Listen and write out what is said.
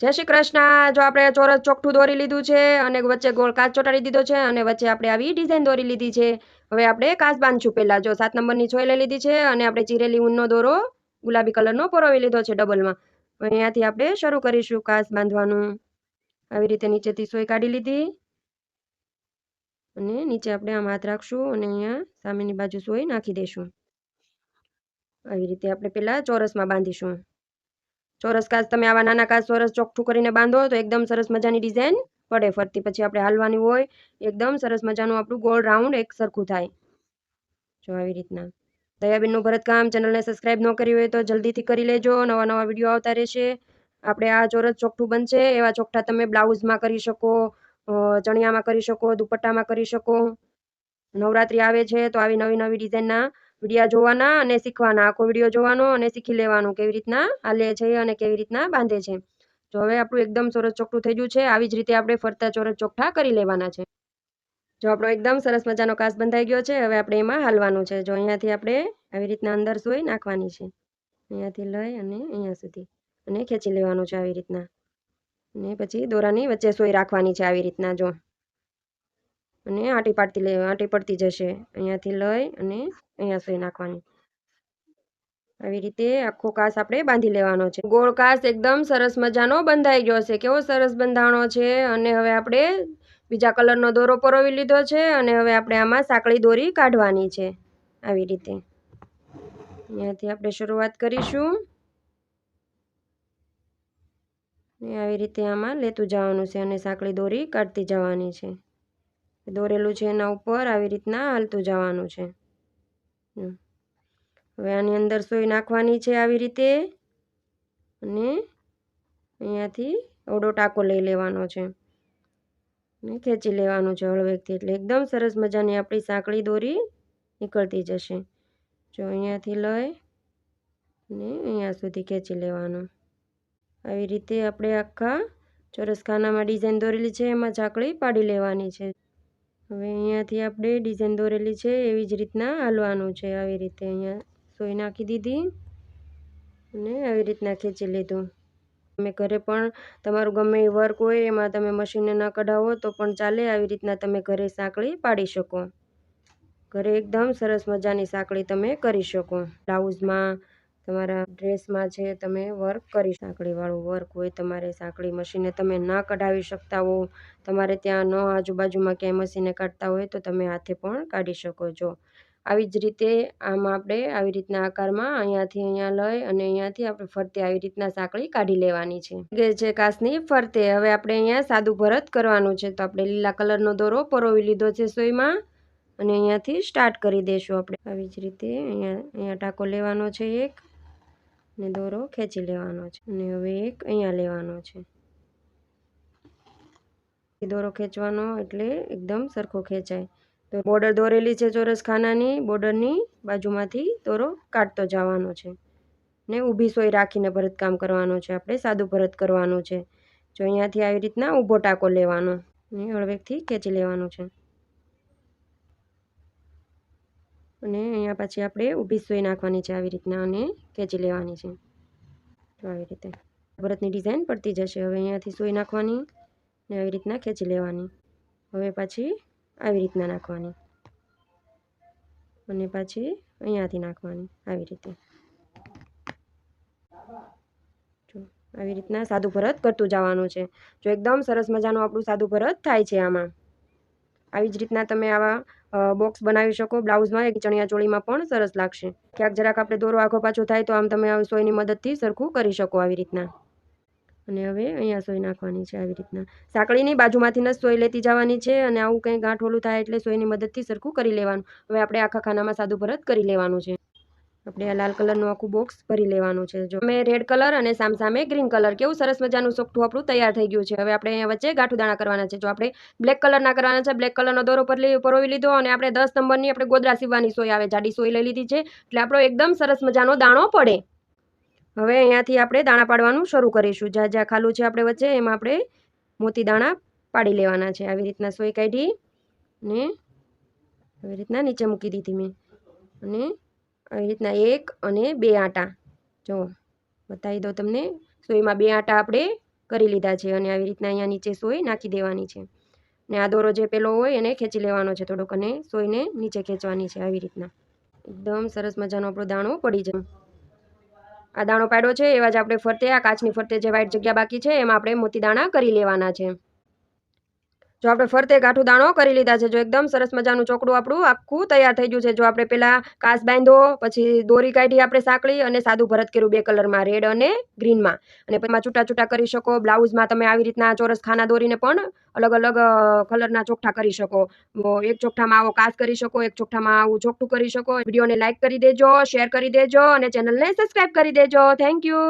જય શ્રી કૃષ્ણ. જો આપણે ચોરસ ચોકઠું દોરી લીધું છે અને વચ્ચે ગોળ કાચ ચોટાડી દીધો છે અને વચ્ચે આપણે આવી ડિઝાઇન દોરી લીધી છે. હવે આપણે કાચ બાંધશું પહેલાં. જો સાત નંબરની છોય લઈ લીધી છે અને આપણે ચીરેલી ઊનનો દોરો ગુલાબી કલરનો પરોવી લીધો છે ડબલમાં. અહીંયાથી આપણે શરૂ કરીશું કાચ બાંધવાનું. આવી રીતે નીચેથી સોય કાઢી લીધી. અને નીચે આપણે આમ હાથ રાખશું અને અહીંયા સામેની બાજુ સોય નાખી દઈશું આવી રીતે આપણે પહેલાં ચોરસમાં બાંધીશું. ચોરસ કાચ તમે આવા નાના કાચ ચોરસ ચોખ્ઠું કરીને બાંધો તો એકદમ સરસ મજાની ડિઝાઇન પડે ફરતી. પછી આપણે હાલવાની હોય, એકદમ સરસ મજાનું આપણું ગોળ રાઉન્ડ એક સરખું થાય. જો આવી રીતના. દયાબેનનું ભરતકામ ચેનલને સબસ્ક્રાઈબ ન કરી હોય તો જલ્દીથી કરી લેજો. નવા નવા વીડિયો આવતા રહેશે. આપણે આ ચોરસ ચોખ્ઠું બનશે. એવા ચોખ્ઠા તમે બ્લાઉઝમાં કરી શકો ચણિયામાં કરી શકો, દુપટ્ટામાં કરી શકો. નવરાત્રિ આવે છે તો આવી નવી નવી ડિઝાઇનના વિડીયા જોવાના અને શીખવાના. આખો વીડિયો જોવાનો અને શીખી લેવાનું કેવી રીતના હાલે છે અને કેવી રીતના બાંધે છે. જો હવે આપણું એકદમ સરસ ચોખ્ઠું થઈ ગયું છે, આવી જ રીતે આપણે ફરતા ચોરસ ચોખ્ઠા કરી લેવાના છે. જો આપણો એકદમ સરસ મજાનો કાસ બંધાઈ ગયો છે, હવે આપણે એમાં હાલવાનું છે. જો અહીંયાથી આપણે આવી રીતના અંદર સોય નાખવાની છે. અહીંયાથી લઈ અને અહીંયા સુધી અને ખેંચી લેવાનું છે આવી રીતના. અને પછી દોરાની વચ્ચે સોય રાખવાની છે આવી રીતના જો. અને આંટી પાડતી લે, આંટી પડતી જશે. અહીંયાથી લઈ અને અહીંયા સોય નાખવાની. આવી રીતે આખો કાસ આપણે બાંધી લેવાનો છે. ગોળ કાસ એકદમ સરસ મજાનો બંધાઈ ગયો છે. કેવો સરસ બંધાણો છે? અને હવે આપણે બીજા કલરનો દોરો પરોવી લીધો છે અને હવે આપણે આમાં સાંકળી દોરી કાઢવાની છે. આવી રીતે. અહીંયાથી આપણે શરૂઆત કરીશું. આવી રીતે આમાં લેતું જવાનું છે અને સાંકળી દોરી કાઢતી જવાની છે. દોરેલું છે એના ઉપર આવી રીતના હાલતું જવાનું છે. હવે આની અંદર સોય નાખવાની છે આવી રીતે અને અહીંયાથી અવડો ટાંકો લઈ લેવાનો છે. ને ખેંચી લેવાનું છે હળવેકથી એટલે એકદમ સરસ મજાની આપણી સાંકળી દોરી નીકળતી જશે. જો અહીંયાથી લઈ ને અહીંયા સુધી ખેંચી લેવાનું. આવી રીતે આપણે આખા ચોરસ ખાનામાં ડિઝાઇન દોરેલી છે, એમાં સાંકળી પાડી લેવાની છે. હવે અહીંયાથી આપણે ડિઝાઇન દોરેલી છે, એવી જ રીતના હાલવાનું છે, આવી રીતે અહીંયા સોય નાખી દીધી અને આવી રીતના ખેંચી લીધું. તમે ઘરે પણ તમારું ગમે એ વર્ક હોય, એમાં તમે મશીને ન કઢાવો તો પણ ચાલે, આવી રીતના તમે ઘરે સાંકળી પાડી શકો. ઘરે એકદમ સરસ મજાની સાંકળી તમે કરી શકો. બ્લાઉઝમાં તમારા ડ્રેસમાં છે તમે વર્ક કરી સાંકળીવાળું વર્ક હોય તમારે સાંકળી મશીને તમે ના કઢાવી શકતા હો. તમારે ત્યાં ન આજુબાજુમાં ક્યાંય મશીને કાઢતા હોય તો તમે હાથે પણ કાઢી શકો છો. આવી જ રીતે આમ આપણે આવી રીતના આકારમાં અહીંયાથી અહીંયા લઈ અને અહીંયાથી આપણે ફરતે આવી રીતના સાંકળી કાઢી લેવાની છે. જે છે કાચની ફરતે. હવે આપણે અહીંયા સાદું ભરત કરવાનું છે. તો આપણે લીલા કલરનો દોરો પરોવી લીધો છે સોયમાં અને અહીંયાથી સ્ટાર્ટ કરી દઈશું આપણે. આવી જ રીતે અહીંયા અહીંયા ટાંકો લેવાનો છે એક. ને દોરો ખેંચી લેવાનો છે અને હવે એક અહીંયા લેવાનો છે. દોરો ખેંચવાનો એટલે એકદમ સરખો ખેંચાય. તો બોર્ડર દોરેલી છે ચોરસ ખાનાની, બોર્ડરની બાજુમાંથી દોરો કાઢતો જવાનો છે. ને ઊભી સોય રાખીને ભરતકામ કરવાનું છે આપણે, સાદું ભરત કરવાનું છે. જો અહીંયાથી આવી રીતના ઊભો ટાંકો લેવાનો. ને હળવેકથી ખેંચી લેવાનું છે. અને અહીંયા પછી આપણે ઊભી સોય નાખવાની છે આવી રીતના અને ખેંચી લેવાની છે. તો આવી રીતે. ભરતની ડિઝાઇન પડતી જશે. હવે અહીંયાથી સોય નાખવાની ને આવી રીતના ખેંચી લેવાની. હવે પાછી આવી રીતના નાખવાની. અને પાછી અહીંયાથી નાખવાની. આવી રીતે. આવી રીતના સાદું ભરત કરતું જવાનું છે. જો એકદમ સરસ મજાનું આપણું સાદું ભરત થાય છે આમાં. આવી જ રીતના તમે આવા બોક્સ બનાવી શકો. બ્લાઉઝમાં એક ચણિયા ચોળીમાં પણ સરસ લાગશે. ક્યાંક જરાક આપણે દોરો આખો પાછો થાય તો આમ તમે સોયની મદદથી સરખું કરી શકો આવી રીતના. અને હવે અહીંયા સોય નાખવાની છે આવી રીતના. સાંકળીની બાજુમાંથી જ સોય લેતી જવાની છે અને આવું કંઈ ગાંઠ ઓલું થાય એટલે સોયની મદદથી સરખું કરી લેવાનું. હવે આપણે આખા ખાનામાં સાદું ભરત કરી લેવાનું છે. આપણે આ લાલ કલરનું આખું બોક્સ ભરી લેવાનું છે. જો મેં રેડ કલર અને સામસામે ગ્રીન કલર કેવું સરસ મજાનું સોકઠું આપણું તૈયાર થઈ ગયું છે. હવે આપણે અહીંયા વચ્ચે ગાંઠું દાણા કરવાના છે. જો આપણે બ્લેક કલરના કરવાના છે બ્લેક કલરનો દોરો પર પરોવી લીધો અને આપણે દસ નંબરની આપણે ગોદરા સીવવાની સોય આવે, જાડી સોય લઈ લીધી છે. એટલે આપણો એકદમ સરસ મજાનો દાણો પડે. હવે અહીંયાથી આપણે દાણા પાડવાનું શરૂ કરીશું. જ્યાં જ્યાં ખાલું છે આપણે વચ્ચે, એમાં આપણે મોતી દાણા પાડી લેવાના છે. આવી રીતના સોય કાઢી ને આવી રીતના નીચે મૂકી દીધી મેં. અને આવી રીતના એક અને બે આટા. જો, બતાવી દો તમને. સોયમાં બે આટા આપણે કરી લીધા છે અને આવી રીતના અહીંયા નીચે સોય નાખી દેવાની છે. ને આ દોરો જે પેલો હોય એને ખેંચી લેવાનો છે થોડોક અને સોયને નીચે ખેંચવાની છે આવી રીતના. એકદમ સરસ મજાનો આપણો દાણો પડી જાય આ દાણો પાડ્યો છે, એવા જ આપણે ફરતે, આ કાચની ફરતે જે વાઈટ જગ્યા બાકી છે, એમાં આપણે મોતી દાણા કરી લેવાના છે. જો આપણે ફરતે ગાંઠું દાણો કરી લીધા છે, જો એકદમ સરસ મજાનું ચોકડું આપણું આખું તૈયાર થઈ ગયું છે. જો આપણે પેલા કાસ બાંધો, પછી દોરી કાઢી આપણે સાંકળી અને સાદું ભરત કર્યું બે કલરમાં, રેડ અને ગ્રીનમાં. અને પછી છૂટા છૂટા કરી શકો, બ્લાઉઝમાં તમે આવી રીતના ચોરસ ખાના દોરીને પણ અલગ અલગ કલરના ચોખ્ઠા કરી શકો. એક ચોખ્ઠામાં આવો કાસ કરી શકો, એક ચોખ્ઠામાં આવું ચોખ્ઠું કરી શકો. વિડીયોને લાઇક કરી દેજો, શેર કરી દેજો અને ચેનલને સબસ્ક્રાઈબ કરી દેજો. Thank you.